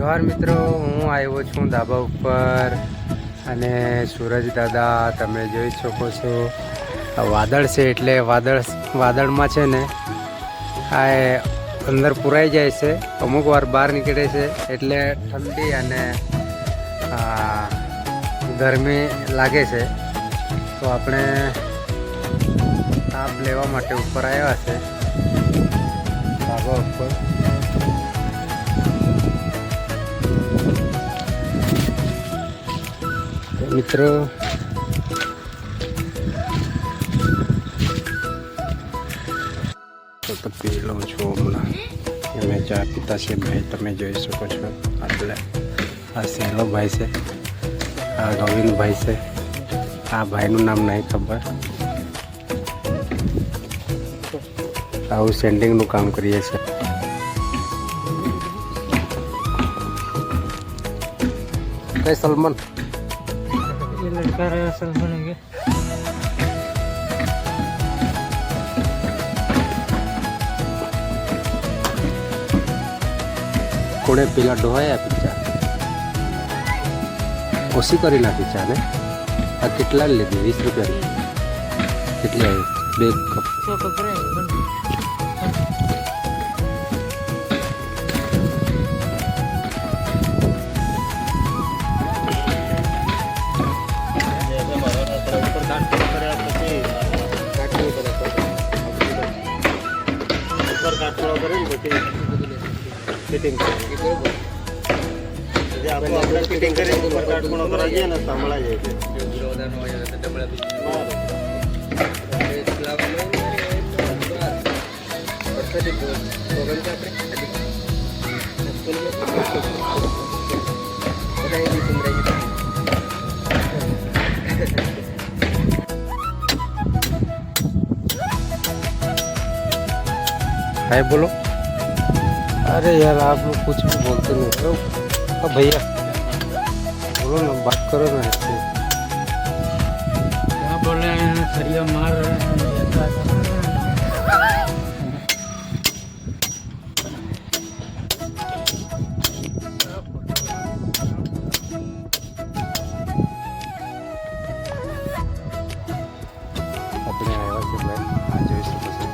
જોહાર મિત્રો, હું આવ્યો છું ધાબા ઉપર અને સૂરજ દાદા, તમે જોઈ શકો છો. વાદળ છે એટલે વાદળ, વાદળમાં છે ને, આ અંદર પુરાઈ જાય છે. અમુક વાર બહાર નીકળે છે એટલે ઠંડી અને ગરમી લાગે છે. તો આપણે તાપ લેવા માટે ઉપર આવ્યા છે. ધાબા ઉપર. મિત્રો. તો પી લઉં છું હમણાં. અમે ચા પીતા છે ભાઈ તમે જોઈ શકો છો. એટલે આ સહેલો ભાઈ છે આ ગોવિંદભાઈ છે. આ ભાઈનું નામ નહીં ખબર. આવું સેન્ડિંગનું કામ કરીએ છીએ. કઈ સલમાન? ये लड़का रहा सलमान है કોણે પેલા ડોહાયા પીચા ઓછી કરી નાખી ચા ને આ કેટલા લીધી વીસ રૂપિયાની કેટલી આવી બે કપ કાટખૂળો કરીને પછી ફિટિંગ આપણે ફિટિંગ કરીને ઉપર કાટખૂળો કરાવીએ ને સાંભળાઈ જાય છે. આપણે? है बोलो अरे यार आप लोग कुछ भी बोलते नहीं हो तो भैया बोलो ना बात करो ना ऐसे क्या बोल रहे हैं सरिया मार रहे हैं अपने आया कि भाई आज ऐसे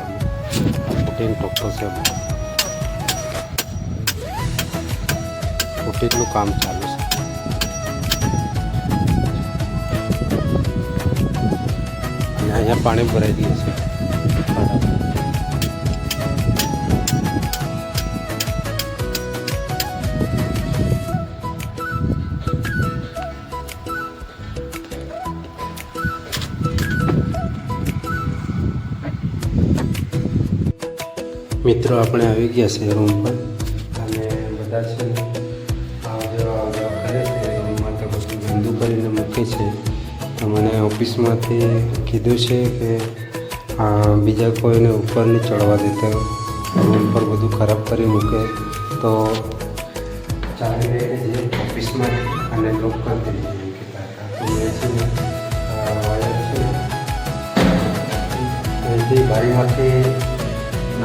ટોકટો છે ફૂટીનનું કામ ચાલુ છે. અને અહીંયા પાણી ભરાઈ ગયું છે. મિત્રો, આપણે આવી ગયા છે રૂમ પર. અને બધા છે કરે છે રૂમમાં તો બધું ગંદુ કરીને મૂકે છે. તો મને ઓફિસમાંથી કીધું છે કે બીજા કોઈને ઉપર નહીં ચડવા દેતા રૂમ પર બધું ખરાબ કરી મૂકે. તો ચાલી રહીને જે ઓફિસમાં અને લોક કરી દઈએ છે. ને વાયર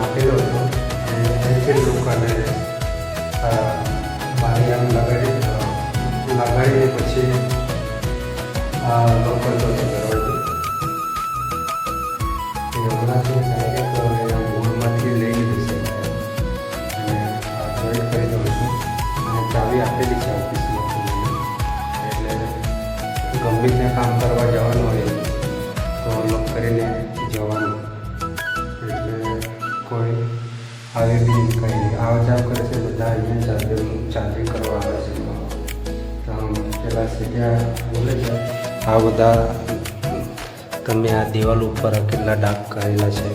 નાખેલો હતો. તે લોકોને બારી આમ લગાડી લગાડીને પછી આ લોકલ એ મૂળમાંથી લઈ લીધું અને કરી દઉં છું. અને ચાવી આપેલી એટલે ગંભીરને કામ કરવા જવાનું હોય, તો લોક કરીને જવાનું. કોઈ આવે બી કંઈ આવ જાવ કરે છે, બધા અહીંયા ચાર્જર ચાર્જિંગ કરવા આવે છે. પેલા સીધા બોલે છે. આ બધા તમે આ દિવાલ ઉપર કેટલા ડાક કરેલા છે.